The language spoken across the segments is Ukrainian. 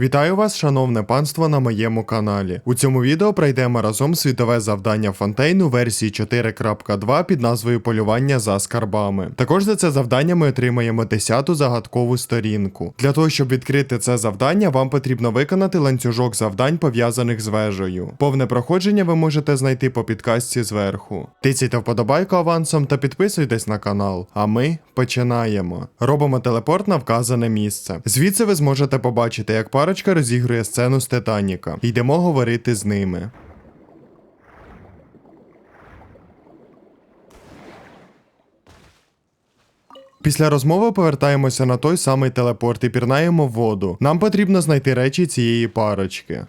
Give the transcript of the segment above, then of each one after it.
Вітаю вас, шановне панство, на моєму каналі. У цьому відео пройдемо разом світове завдання Фонтейну версії 4.2 під назвою Полювання за скарбами. Також за це завдання ми отримаємо 10-ту загадкову сторінку. Для того, щоб відкрити це завдання, вам потрібно виконати ланцюжок завдань, пов'язаних з вежею. Повне проходження ви можете знайти по підкастці зверху. Тицяйте вподобайку авансом та підписуйтесь на канал. А ми починаємо. Робимо телепорт на вказане місце. Звідси ви зможете побачити, як парочка розігрує сцену з Титаніка. Йдемо говорити з ними. Після розмови повертаємося на той самий телепорт і пірнаємо в воду. Нам потрібно знайти речі цієї парочки.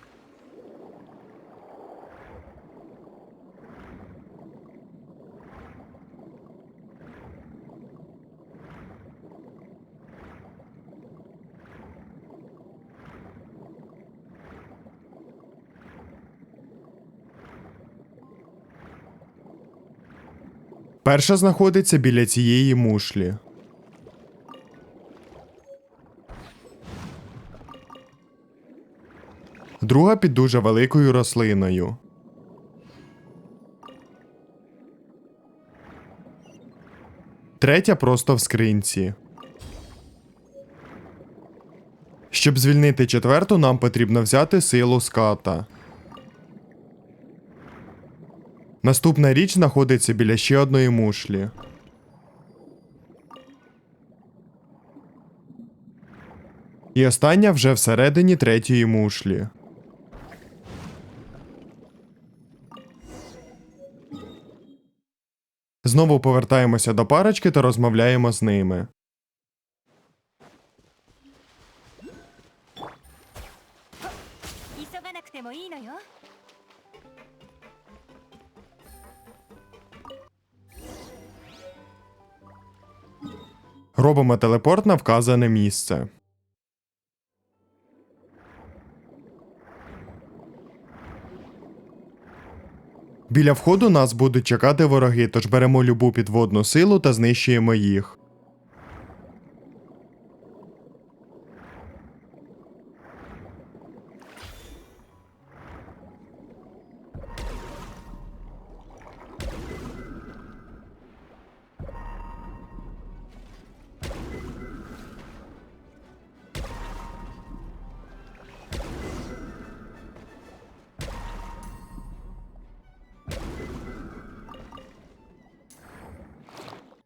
Перша знаходиться біля цієї мушлі. Друга під дуже великою рослиною. Третя просто в скринці. Щоб звільнити четверту, нам потрібно взяти силу ската. Наступна річ знаходиться біля ще одної мушлі. І остання вже всередині третьої мушлі. Знову повертаємося до парочки та розмовляємо з ними. Робимо телепорт на вказане місце. Біля входу нас будуть чекати вороги, тож беремо любу підводну силу та знищуємо їх.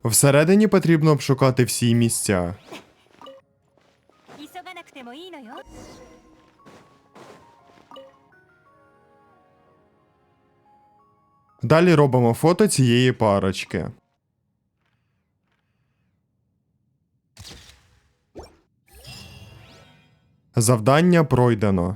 Всередині потрібно обшукати всі місця. Далі робимо фото цієї парочки. Завдання пройдено.